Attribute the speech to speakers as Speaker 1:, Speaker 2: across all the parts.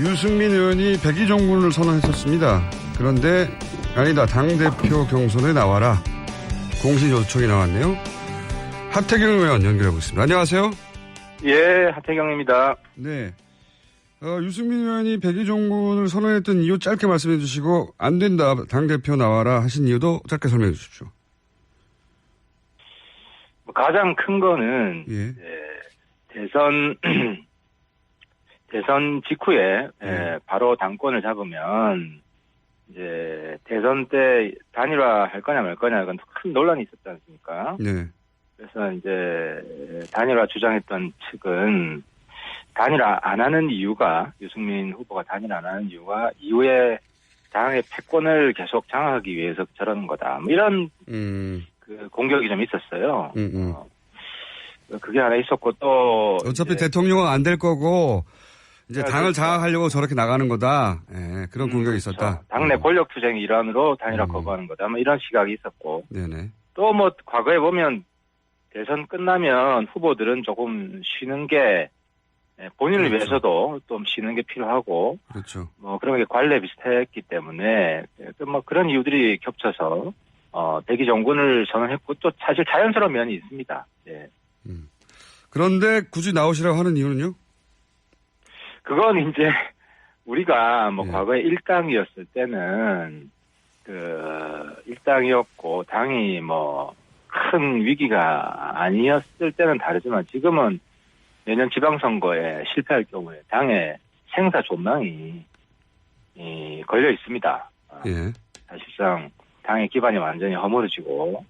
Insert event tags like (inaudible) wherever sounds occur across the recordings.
Speaker 1: 유승민 의원이 백의종군을 선언했었습니다. 그런데 아니다 당대표 경선에 나와라 공식 요청이 나왔네요. 하태경 의원 연결해 보겠습니다. 안녕하세요.
Speaker 2: 예, 하태경입니다.
Speaker 1: 네. 어, 유승민 의원이 백의종군을 선언했던 이유 짧게 말씀해 주시고 안 된다 당대표 나와라 하신 이유도 짧게 설명해 주십시오.
Speaker 2: 뭐 가장 큰 거는
Speaker 1: 예.
Speaker 2: 대선 (clears throat) 대선 직후에
Speaker 1: 예.
Speaker 2: 예, 바로 당권을 잡으면 이제 대선 때 단일화 할 거냐 말 거냐 이건 큰 논란이 있었지 않습니까?
Speaker 1: 네.
Speaker 2: 그래서 이제 단일화 주장했던 측은 단일화 안 하는 이유가 유승민 후보가 단일화 안 하는 이유가 이후에 당의 패권을 계속 장악하기 위해서 저러는 거다. 뭐 이런
Speaker 1: 음,
Speaker 2: 그 공격이 좀 있었어요.
Speaker 1: 음, 음.
Speaker 2: 어, 그게 하나 있었고 또
Speaker 1: 어차피 대통령은 안 될 거고 이제
Speaker 2: 네,
Speaker 1: 당을
Speaker 2: 그렇죠.
Speaker 1: 장악하려고 저렇게 나가는 거다. 예, 그런
Speaker 2: 음,
Speaker 1: 공격이
Speaker 2: 그렇죠.
Speaker 1: 있었다.
Speaker 2: 당내
Speaker 1: 음.
Speaker 2: 권력 투쟁의 일환으로 단일화
Speaker 1: 음.
Speaker 2: 거부하는 거다. 뭐 이런 시각이 있었고
Speaker 1: 네네.
Speaker 2: 또 뭐 과거에 보면 대선 끝나면 후보들은 조금 쉬는 게 예, 본인을
Speaker 1: 그렇죠.
Speaker 2: 위해서도 좀 쉬는 게 필요하고
Speaker 1: 그렇죠.
Speaker 2: 뭐 그런 게 관례 비슷했기 때문에 예, 그뭐 그런 이유들이 겹쳐서 어 대기 정군을 선언했고 또 사실 자연스러운 면이 있습니다. 예.
Speaker 1: 그런데 굳이 나오시라고 하는 이유는요?
Speaker 2: 그건 이제 우리가 뭐
Speaker 1: 예.
Speaker 2: 과거에 일당이었을 때는 그 일당이었고 당이 뭐 큰 위기가 아니었을 때는 다르지만 지금은 내년 지방선거에 실패할 경우에 당의 생사 존망이 이 걸려 있습니다. 아,
Speaker 1: 예.
Speaker 2: 사실상 당의 기반이 완전히 허물어지고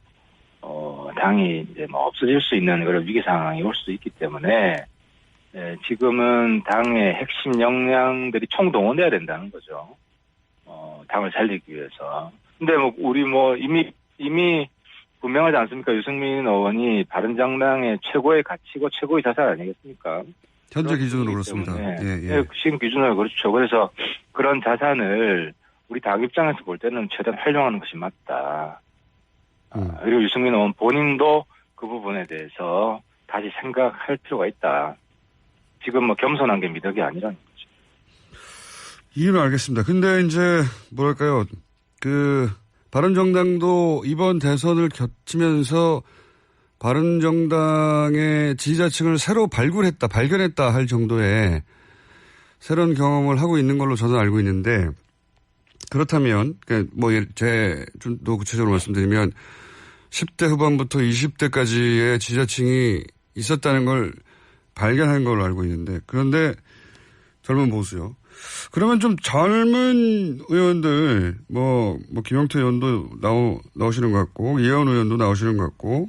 Speaker 2: 어 당이 이제 뭐 없어질 수 있는 그런 위기 상황이 올 수 있기 때문에 예, 지금은 당의 핵심 역량들이 총동원돼야 된다는 거죠. 어 당을 살리기 위해서. 근데 뭐 우리 뭐 이미 이미 분명하지 않습니까? 유승민 의원이 바른정당의 최고의 가치고 최고의 자산 아니겠습니까?
Speaker 1: 현재 기준으로 그렇습니다. 예,
Speaker 2: 예,
Speaker 1: 예.
Speaker 2: 지금 기준으로 그렇죠. 그래서 그런 자산을 우리 당 입장에서 볼 때는 최대한 활용하는 것이 맞다. 아,
Speaker 1: 음.
Speaker 2: 그리고 유승민 의원 본인도 그 부분에 대해서 다시 생각할 필요가 있다. 지금 뭐 겸손한 게 미덕이 아니라는 거죠.
Speaker 1: 이유는 알겠습니다. 근데 이제 뭐랄까요? 그 바른정당도 이번 대선을 겹치면서 바른정당의 지지자층을 새로 발굴했다, 발견했다 할 정도의 새로운 경험을 하고 있는 걸로 저는 알고 있는데 그렇다면 그 뭐제좀 더 구체적으로 말씀드리면 10대 후반부터 20대까지의 지지자층이 있었다는 걸 발견한 걸로 알고 있는데 그런데 젊은 보수요. 그러면 좀 젊은 의원들, 뭐, 뭐, 김영태 의원도 나오, 나오시는 것 같고, 이혜원 의원도 나오시는 것 같고,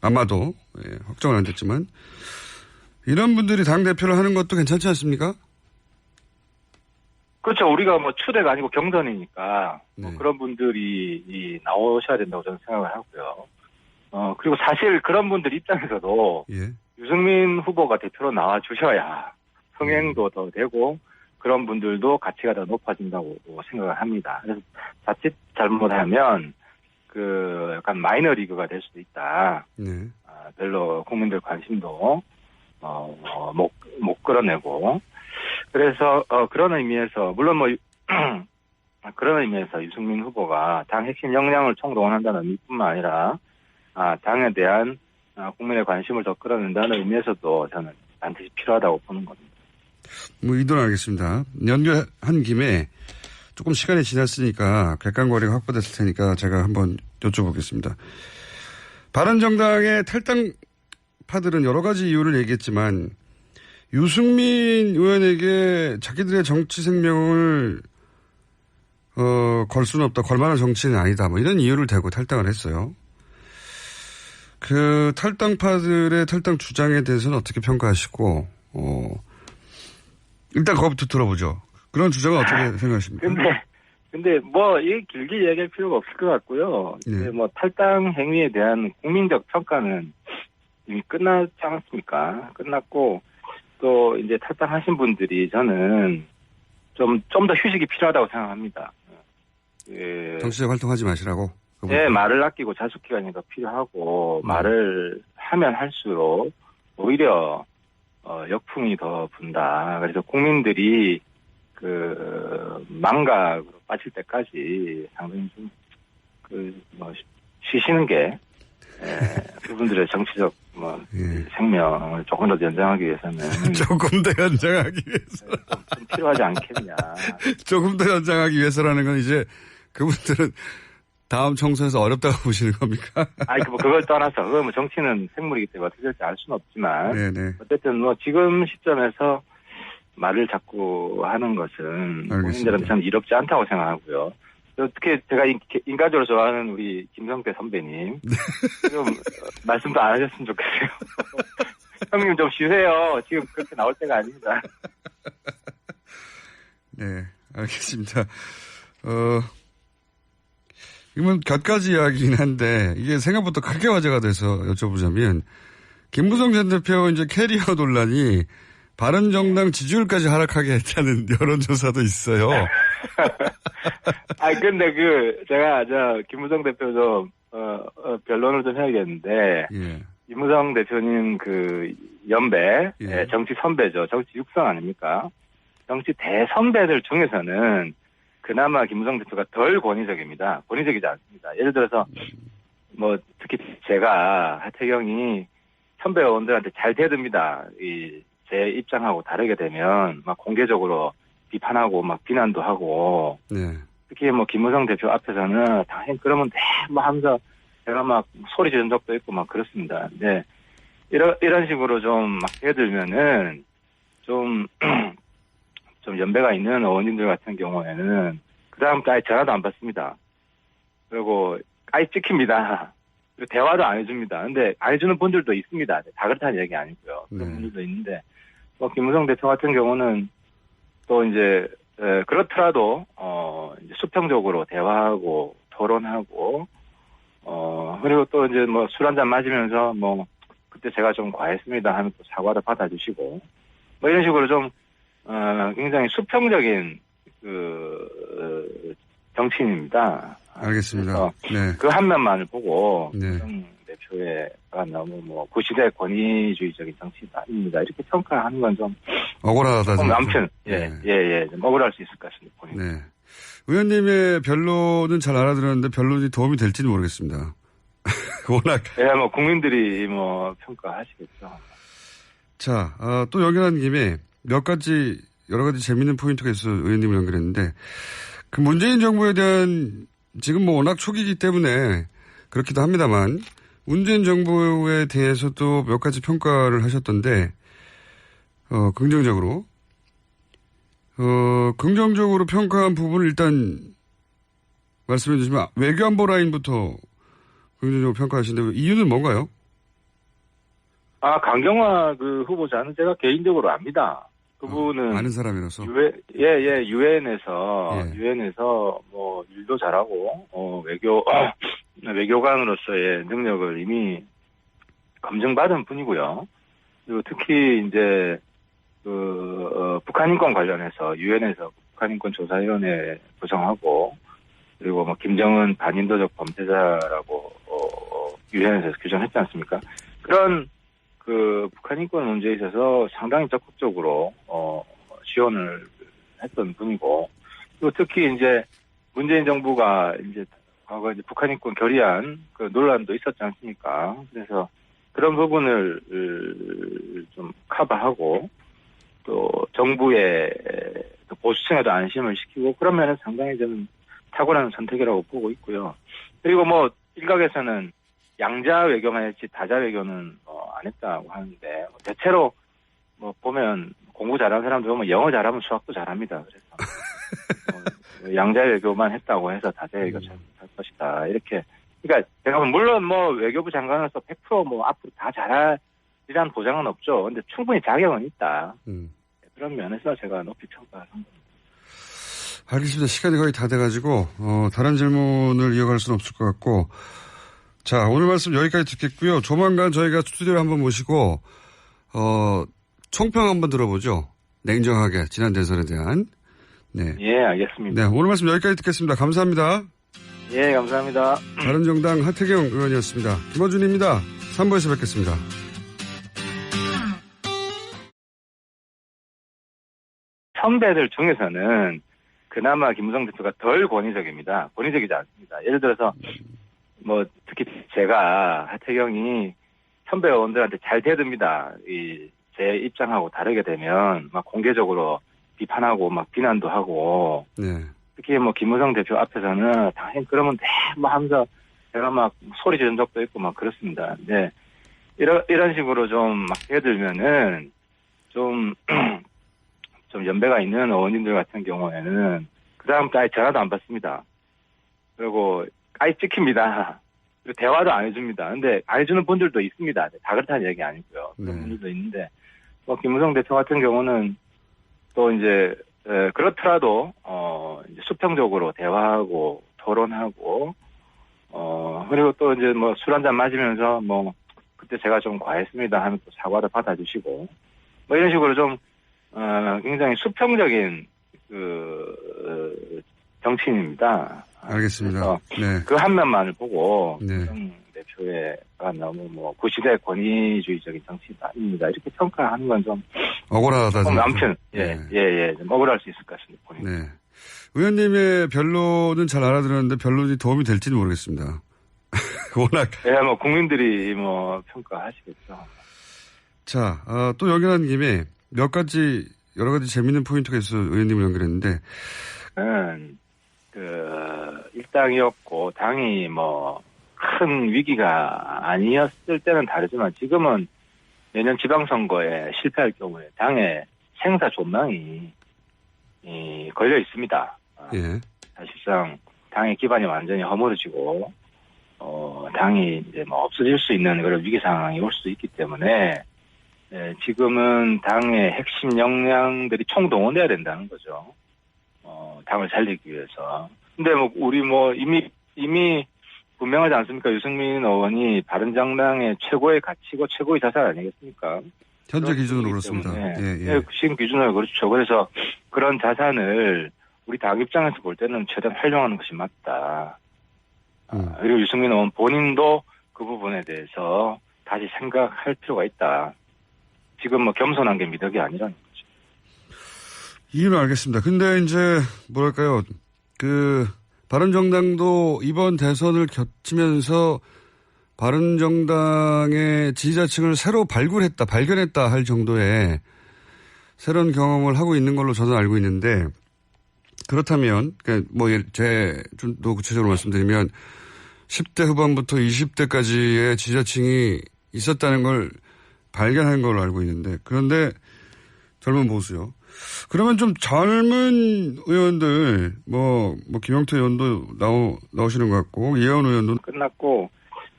Speaker 1: 아마도, 예, 확정은 안 됐지만, 이런 분들이 당 대표를 하는 것도 괜찮지 않습니까?
Speaker 2: 그렇죠. 우리가 뭐 추대가 아니고 경선이니까 뭐
Speaker 1: 네.
Speaker 2: 그런 분들이 이 나오셔야 된다고 저는 생각을 하고요. 어 그리고 사실 그런 분들 입장에서도
Speaker 1: 예.
Speaker 2: 유승민 후보가 대표로 나와 주셔야 흥행도 더 되고 그런 분들도 가치가 더 높아진다고 생각을 합니다. 그래서 자칫 잘못하면 그 약간 마이너 리그가 될 수도 있다.
Speaker 1: 네.
Speaker 2: 아, 별로 국민들 관심도 어, 어, 못, 못 끌어내고 그래서 어, 그런 의미에서 물론 뭐 (clears throat) 그런 의미에서 유승민 후보가 당 핵심 역량을 총동원한다는 의미뿐만 아니라 아, 당에 대한 아, 국민의 관심을 더 끌어낸다는 의미에서도 저는 반드시 필요하다고 보는 겁니다.
Speaker 1: 뭐, 이도는 알겠습니다. 연결한 김에 조금 시간이 지났으니까 객관거리가 확보됐을 테니까 제가 한번 여쭤보겠습니다. 바른정당의 탈당파들은 여러 가지 이유를 얘기했지만 유승민 의원에게 자기들의 정치 생명을 어, 걸 수는 없다. 걸 만한 정치는 아니다. 뭐 이런 이유를 대고 탈당을 했어요. 그 탈당파들의 탈당 주장에 대해서는 어떻게 평가하시고, 어, 일단 그것부터 들어보죠. 그런 주장은 어떻게 생각하십니까?
Speaker 2: 근데 근데 뭐 이 길게 이야기할 필요가 없을 것 같고요.
Speaker 1: 네.
Speaker 2: 뭐 탈당 행위에 대한 국민적 평가는 이미 끝났지 않았습니까? 끝났고 또 이제 탈당하신 분들이 저는 좀 좀 더 휴식이 필요하다고 생각합니다. 그,
Speaker 1: 정치적 활동하지 마시라고.
Speaker 2: 네, 말을 아끼고 자숙 기간이 더 필요하고
Speaker 1: 음.
Speaker 2: 말을 하면 할수록 오히려 어, 역풍이 더 분다. 그래서 국민들이 그 망각으로 빠질 때까지 상당히 좀그뭐 쉬시는 게 에, 그분들의 정치적 뭐
Speaker 1: 예.
Speaker 2: 생명을 조금 더 연장하기 위해서는 (laughs)
Speaker 1: 조금 더 연장하기 위해서.
Speaker 2: 좀, 좀 필요하지 않겠냐. (laughs)
Speaker 1: 조금 더 연장하기 위해서라는 건 이제 그분들은 다음 청소에서 어렵다고 (laughs) 보시는 겁니까?
Speaker 2: 아니 그 뭐 그걸 떠나서 그거 뭐 정치는 생물이기 때문에 어떻게 될지 알 수는 없지만
Speaker 1: 네네.
Speaker 2: 어쨌든 뭐 지금 시점에서 말을 자꾸 하는 것은. 본인들한테 참 이롭지 않다고 생각하고요. 특히 제가 인- 인간적으로 좋아하는 우리 김성태 선배님
Speaker 1: 네.
Speaker 2: 좀 어, 말씀도 안 하셨으면 좋겠어요. (laughs) 형님 좀 쉬세요. 지금 그렇게 나올 때가 아닙니다. (laughs)
Speaker 1: 네, 알겠습니다. 어, 이건 곁가지 이야기긴 한데, 이게 생각보다 크게 화제가 돼서 여쭤보자면, 김무성 전 대표 이제 캐리어 (laughs) 논란이 바른 정당 지지율까지 하락하게 했다는 (laughs) 여론조사도 있어요. (laughs)
Speaker 2: 아 근데 그 제가 저 김무성 대표 좀 어, 어, 변론을 좀 해야겠는데
Speaker 1: 예.
Speaker 2: 김무성 대표님 그 연배
Speaker 1: 예.
Speaker 2: 예, 정치 선배죠 정치 육성 아닙니까 정치 대선배들 중에서는 그나마 김무성 대표가 덜 권위적입니다. 권위적이지 않습니다. 예를 들어서 뭐 특히 제가 하태경이 선배 의원들한테 잘 대듭니다. 이 제 입장하고 다르게 되면 막 공개적으로 비판하고 막 비난도 하고.
Speaker 1: 네.
Speaker 2: 특히 뭐 김무성 대표 앞에서는 당연히 그러면 네뭐 하면서 제가 막 소리 지른 적도 있고 막 그렇습니다. 근데 이런 이런 식으로 좀 막 해들면은 좀 (clears throat) 좀 연배가 있는 어머님들 같은 경우에는 그 다음부터 아예 전화도 안 받습니다. 그리고 아예 찍힙니다. (laughs) 그리고 대화도 안 해줍니다. 근데 안 해주는 분들도 있습니다. 다 그렇다는 얘기 아니고요. 그런
Speaker 1: 네.
Speaker 2: 분들도 있는데 뭐 김무성 대표 같은 경우는 또 이제 에, 그렇더라도 어 이제 수평적으로 대화하고 토론하고 어 그리고 또 이제 뭐 술 한잔 마시면서 뭐 그때 제가 좀 과했습니다 하면 또 사과도 받아주시고 뭐 이런 식으로 좀 어, 굉장히 수평적인 그 어, 정치인입니다.
Speaker 1: 알겠습니다. 네.
Speaker 2: 그한 면만을 보고
Speaker 1: 네.
Speaker 2: 김 대표가 너무 뭐 구시대 권위주의적인 정치인입니다 이렇게 평가하는 건 좀
Speaker 1: 억울하다.
Speaker 2: 어,
Speaker 1: 생각.
Speaker 2: 아무튼 예,
Speaker 1: 네.
Speaker 2: 예, 예, 좀 억울할 수 있을 것 같습니다. 본인.
Speaker 1: 네. 의원님의 변론은 잘 알아들었는데 변론이 도움이 될지는 모르겠습니다. (laughs) 워낙
Speaker 2: 예, 뭐 국민들이 뭐 평가하시겠죠.
Speaker 1: 자, 아, 또 연결한 김에 몇 가지, 여러 가지 재밌는 포인트가 있어 의원님을 연결했는데, 그 문재인 정부에 대한, 지금 뭐 워낙 초기이기 때문에 그렇기도 합니다만, 문재인 정부에 대해서도 몇 가지 평가를 하셨던데, 어, 긍정적으로. 어, 긍정적으로 평가한 부분을 일단 말씀해 주시면, 외교안보 라인부터 긍정적으로 평가하시는데, 이유는 뭔가요?
Speaker 2: 아 강경화 그 후보자는 제가 개인적으로 압니다. 그분은
Speaker 1: 어, 아는 사람이라서.
Speaker 2: 유엔 예예 유엔에서
Speaker 1: 예.
Speaker 2: 유엔에서 뭐 일도 잘하고 어 외교 (clears throat) 외교관으로서의 능력을 이미 검증받은 분이고요. 그리고 특히 이제 그 어, 북한 인권 관련해서 유엔에서 북한 인권 조사위원회 구성하고 그리고 뭐 김정은 반인도적 범죄자라고 어, 유엔에서 규정했지 않습니까? 그런 그 북한 인권 문제에 있어서 상당히 적극적으로 어 지원을 했던 분이고 또 특히 이제 문재인 정부가 이제 과거 이제 북한 인권 결의안 그 논란도 있었지 않습니까? 그래서 그런 부분을 으, 좀 커버하고 또 정부의 또 보수층에도 안심을 시키고 그런 면은 상당히 좀 탁월한 선택이라고 보고 있고요. 그리고 뭐 일각에서는 양자 외교만 했지 다자 외교는 뭐 안 했다고 하는데 뭐 대체로 뭐 보면 공부 잘하는 사람들 보면 영어 잘하면 수학도 잘합니다. 그래서 뭐 양자 외교만 했다고 해서 다자 외교 잘할 것이다 이렇게 그러니까 제가 물론 뭐 외교부 장관으로서 100%뭐 앞으로 다 잘하리라는 보장은 없죠. 근데 충분히 자격은 있다.
Speaker 1: 음.
Speaker 2: 그런 면에서 제가 높이 평가한 겁니다.
Speaker 1: 알겠습니다. 시간이 거의 다 돼가지고 어, 다른 질문을 이어갈 수는 없을 것 같고 자 오늘 말씀 여기까지 듣겠고요. 조만간 저희가 스튜디오에 한번 모시고 어, 총평 한번 들어보죠. 냉정하게 지난 대선에 대한 네.
Speaker 2: 예, 알겠습니다.
Speaker 1: 네 오늘 말씀 여기까지 듣겠습니다. 감사합니다.
Speaker 2: 예, 감사합니다.
Speaker 1: 바른정당 하태경 의원이었습니다. 김어준입니다. 3부에서 뵙겠습니다.
Speaker 2: 선배들 중에서는 그나마 김무성 대표가 덜 권위적입니다. 권위적이지 않습니다. 예를 들어서 뭐 특히 제가 하태경이 선배 의원들한테 잘 대듭니다. 이 제 입장하고 다르게 되면 막 공개적으로 비판하고 막 비난도 하고
Speaker 1: 네.
Speaker 2: 특히 뭐 김무성 대표 앞에서는 당연히 그러면 네뭐 하면서 제가 막 소리 지른 적도 있고 막 그렇습니다. 근데 이런 이런 식으로 좀 막 해들면은 좀 (clears throat) 좀 연배가 있는 의원님들 같은 경우에는 그 아예 전화도 안 받습니다. 아예 찍힙니다. 그리고 대화도 안 해줍니다. 근데 안 해주는 분들도 있습니다. 다 그렇다는 얘기 아니고요. 그런
Speaker 1: 네.
Speaker 2: 분들도 있는데 뭐 김무성 대표 같은 경우는 또 이제 에, 그렇더라도 어 이제 수평적으로 대화하고 토론하고 어 그리고 또 이제 뭐 술 한잔 마시면서 뭐 그때 제가 좀 과했습니다 하면 또 사과를 받아주시고 뭐 이런 식으로 좀 어, 굉장히 수평적인 그 어, 정치인입니다.
Speaker 1: 알겠습니다. 네.
Speaker 2: 그 한 면만을 보고
Speaker 1: 네.
Speaker 2: 김 대표가 너무 뭐 구시대 권위주의적인 정치가 아닙니다. 이렇게 평가하는 건 좀
Speaker 1: 억울하다.
Speaker 2: 좀 아무튼 예,
Speaker 1: 네.
Speaker 2: 예, 예, 좀 억울할 수 있을 것 같습니다. 본인.
Speaker 1: 네. 의원님의 변론은 잘 알아들었는데 변론이 도움이 될지는 모르겠습니다. (laughs) 워낙.
Speaker 2: 예, 뭐 국민들이 뭐 평가하시겠죠.
Speaker 1: 자, 아, 또 연결한 김에 몇 가지, 여러 가지 재밌는 포인트가 있어서 의원님을 연결했는데,
Speaker 2: 는, 그, 일당이었고, 당이 뭐, 큰 위기가 아니었을 때는 다르지만, 지금은 내년 지방선거에 실패할 경우에 당의 생사 존망이, 이, 걸려 있습니다. 아,
Speaker 1: 예.
Speaker 2: 사실상 당의 기반이 완전히 허물어지고, 어, 당이 이제 뭐 없어질 수 있는 그런 위기 상황이 올 수 있기 때문에, 예, 지금은 당의 핵심 역량들이 총동원돼야 된다는 거죠. 어, 당을 살리기 위해서. 근데 뭐, 우리 뭐, 이미, 이미 분명하지 않습니까? 유승민 의원이 바른정당의 최고의 가치고 최고의 자산 아니겠습니까?
Speaker 1: 현재 기준으로 그렇습니다. 예, 예.
Speaker 2: 예, 지금 기준으로 그렇죠. 그래서 그런 자산을 우리 당 입장에서 볼 때는 최대한 활용하는 것이 맞다.
Speaker 1: 음.
Speaker 2: 아, 그리고 유승민 의원 본인도 그 부분에 대해서 다시 생각할 필요가 있다. 지금 뭐 겸손한 게 미덕이 아니라는 거죠.
Speaker 1: 이유는 알겠습니다. 근데 이제, 뭐랄까요. 그, 바른정당도 이번 대선을 겹치면서 바른정당의 지지자층을 새로 발굴했다, 발견했다 할 정도의 새로운 경험을 하고 있는 걸로 저는 알고 있는데, 그렇다면, 그러니까 뭐, 제, 좀 더 구체적으로 말씀드리면, 10대 후반부터 20대까지의 지지자층이 있었다는 걸 발견한 걸로 알고 있는데, 그런데 젊은 보수요. 그러면 좀 젊은 의원들, 뭐, 뭐, 김영태 의원도 나오, 나오시는 것 같고, 이혜원 의원도,
Speaker 2: 끝났고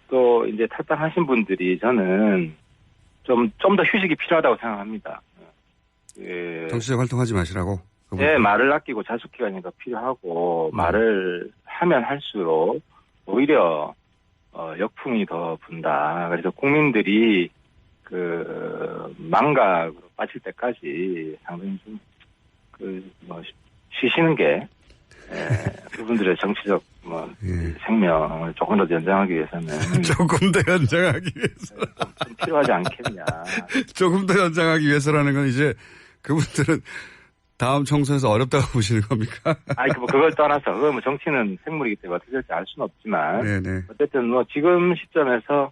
Speaker 2: 또 이제 탈당하신 분들이 저는 좀 좀 더 휴식이 필요하다고 생각합니다. 예,
Speaker 1: 정치적 활동하지 마시라고.
Speaker 2: 예, 말을 아끼고 자숙 기간이 더 필요하고
Speaker 1: 음.
Speaker 2: 말을 하면 할수록 오히려 어, 역풍이 더 분다. 그래서 국민들이 그 망각으로 빠질 때까지 상당히 좀 그 뭐 쉬시는 게 예, (laughs) 그분들의 정치적 뭐
Speaker 1: 예.
Speaker 2: 생명을 조금 더 연장하기 위해서는 (laughs)
Speaker 1: 조금 더 연장하기 위해서,
Speaker 2: 좀 필요하지 않겠냐. (laughs)
Speaker 1: 조금 더 연장하기 위해서라는 건 이제 그분들은 다음 총선에서 어렵다고 보시는 겁니까?
Speaker 2: 아니 그뭐 그걸 떠나서 그건 뭐 정치는 생물이기 때문에 어떻게 될지 알 수는 없지만
Speaker 1: 네네.
Speaker 2: 어쨌든 뭐 지금 시점에서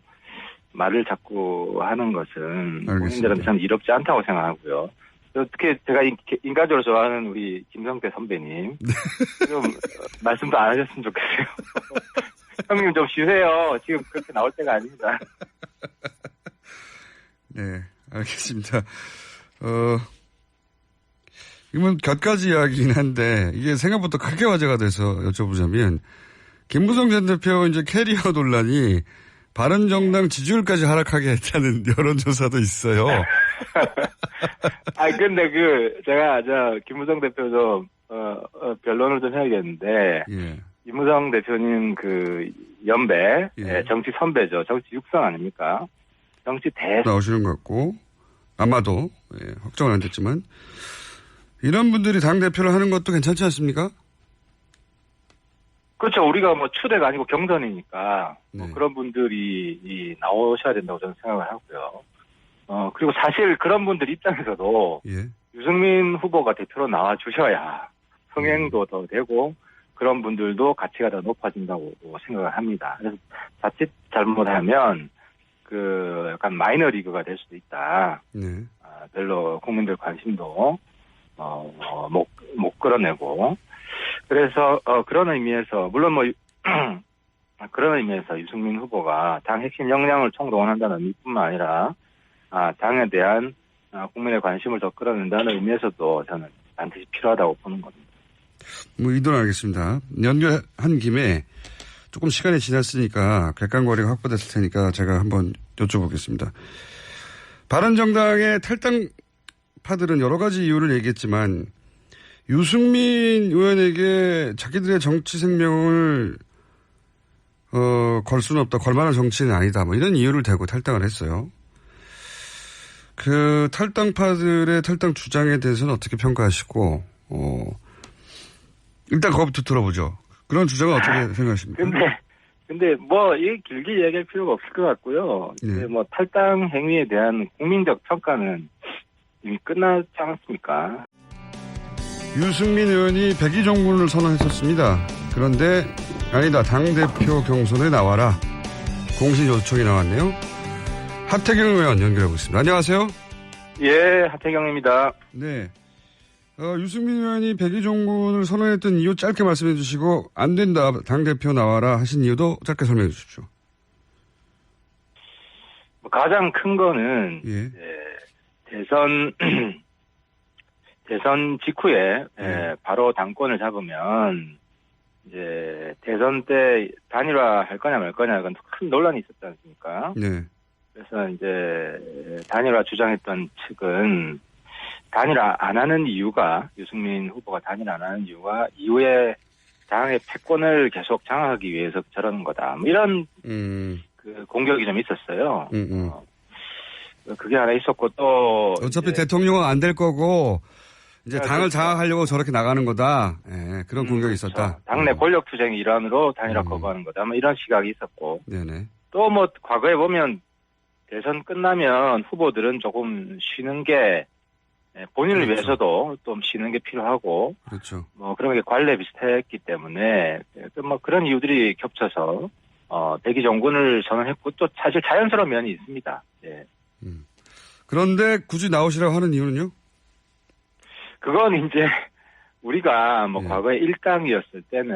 Speaker 2: 말을 자꾸 하는 것은. 국민들한테 저는 이롭지 않다고 생각하고요. 특히 제가 인- 인간적으로 좋아하는 우리 김성태 선배님 좀 어, 말씀도 안 하셨으면 좋겠어요. (laughs) 형님 좀 쉬세요. 지금 그렇게 나올 때가 아닙니다.
Speaker 1: 네, 알겠습니다. 어, 이건 곁가지 이야기긴 한데, 이게 생각보다 크게 화제가 돼서 여쭤보자면, 김무성 전 대표 이제 캐리어 논란이 바른정당 지지율까지 하락하게 했다는 (laughs) 여론조사도 있어요. (laughs)
Speaker 2: 아 근데 그 제가 저 김무성 대표 좀 어, 어, 변론을 좀 해야겠는데
Speaker 1: 예.
Speaker 2: 김무성 대표님 그 연배
Speaker 1: 예.
Speaker 2: 예, 정치 선배죠. 정치 육성 아닙니까? 정치 대
Speaker 1: 나오시는 것 같고, 아마도, 예, 확정은 안 됐지만, 이런 분들이 당 대표를 하는 것도 괜찮지 않습니까?
Speaker 2: 그렇죠. 우리가 뭐 추대가 아니고 경선이니까 뭐
Speaker 1: 네.
Speaker 2: 그런 분들이 이, 나오셔야 된다고 저는 생각을 하고요. 어 그리고 사실 그런 분들 입장에서도
Speaker 1: 예.
Speaker 2: 유승민 후보가 대표로 나와 주셔야 흥행도 더 되고 그런 분들도 가치가 더 높아진다고 생각을 합니다. 그래서 자칫 잘못하면 그 약간 마이너 리그가 될 수도 있다.
Speaker 1: 네.
Speaker 2: 아, 별로 국민들 관심도 어, 어, 못, 못 끌어내고 그래서 어, 그런 의미에서 물론 뭐 (clears throat) 그런 의미에서 유승민 후보가 당 핵심 역량을 총동원한다는 의미뿐만 아니라 아, 당에 대한 아, 국민의 관심을 더 끌어낸다는 의미에서도 저는 반드시 필요하다고 보는 겁니다.
Speaker 1: 뭐 의도는 알겠습니다. 연결한 김에 조금 시간이 지났으니까 객관거리가 확보됐을 테니까 제가 한번 여쭤보겠습니다. 바른정당의 탈당파들은 여러 가지 이유를 얘기했지만 유승민 의원에게 자기들의 정치 생명을 어, 걸 수는 없다. 걸만한 정치는 아니다. 뭐 이런 이유를 대고 탈당을 했어요. 그 탈당파들의 탈당 주장에 대해서는 어떻게 평가하시고, 어, 일단 그것부터 들어보죠. 그런 주장은 어떻게 생각하십니까?
Speaker 2: 근데 근데 뭐 이 길게 이야기할 필요가 없을 것 같고요.
Speaker 1: 네.
Speaker 2: 뭐 탈당 행위에 대한 국민적 평가는 이미 끝났지 않았습니까?
Speaker 1: 유승민 의원이 백의종군을 선언했었습니다. 그런데 아니다. 당대표 경선에 나와라. 공신 요청이 나왔네요. 하태경 의원 연결하고 있습니다. 안녕하세요.
Speaker 2: 예, 하태경입니다.
Speaker 1: 네. 어, 유승민 의원이 백의종군을 선언했던 이유 짧게 말씀해 주시고 안 된다. 당대표 나와라 하신 이유도 짧게 설명해 주십시오.
Speaker 2: 뭐 가장 큰 거는
Speaker 1: 예.
Speaker 2: 예, 대선 (clears throat) 대선 직후에 예,
Speaker 1: 네.
Speaker 2: 바로 당권을 잡으면 이제 대선 때 단일화 할 거냐 말 거냐 이건 큰 논란이 있었지 않습니까?
Speaker 1: 네.
Speaker 2: 그래서 이제 단일화 주장했던 측은 단일화 안 하는 이유가 유승민 후보가 단일화 안 하는 이유가 이후에 당의 패권을 계속 장악하기 위해서 저러는 거다. 뭐 이런
Speaker 1: 음,
Speaker 2: 그 공격이 좀 있었어요.
Speaker 1: 음, 음.
Speaker 2: 어, 그게 하나 있었고 또
Speaker 1: 어차피 대통령은 안 될 거고 이제
Speaker 2: 아,
Speaker 1: 당을
Speaker 2: 그렇죠.
Speaker 1: 장악하려고 저렇게 나가는 거다. 예, 그런
Speaker 2: 음,
Speaker 1: 공격이
Speaker 2: 그렇죠.
Speaker 1: 있었다.
Speaker 2: 당내
Speaker 1: 음.
Speaker 2: 권력 투쟁의 일환으로 단일화
Speaker 1: 음.
Speaker 2: 거부하는 거다. 뭐 이런 시각이 있었고
Speaker 1: 네네.
Speaker 2: 또 뭐 과거에 보면 대선 끝나면 후보들은 조금 쉬는 게 예, 본인을
Speaker 1: 그렇죠.
Speaker 2: 위해서도 좀 쉬는 게 필요하고
Speaker 1: 그렇죠.
Speaker 2: 뭐 그런 게 관례 비슷했기 때문에 그뭐 그런 이유들이 겹쳐서 어 대기 정군을 선언했고 또 사실 자연스러운 면이 있습니다. 예.
Speaker 1: 그런데 굳이 나오시라고 하는 이유는요?
Speaker 2: 그건 이제 우리가 뭐
Speaker 1: 예.
Speaker 2: 과거에 일당이었을 때는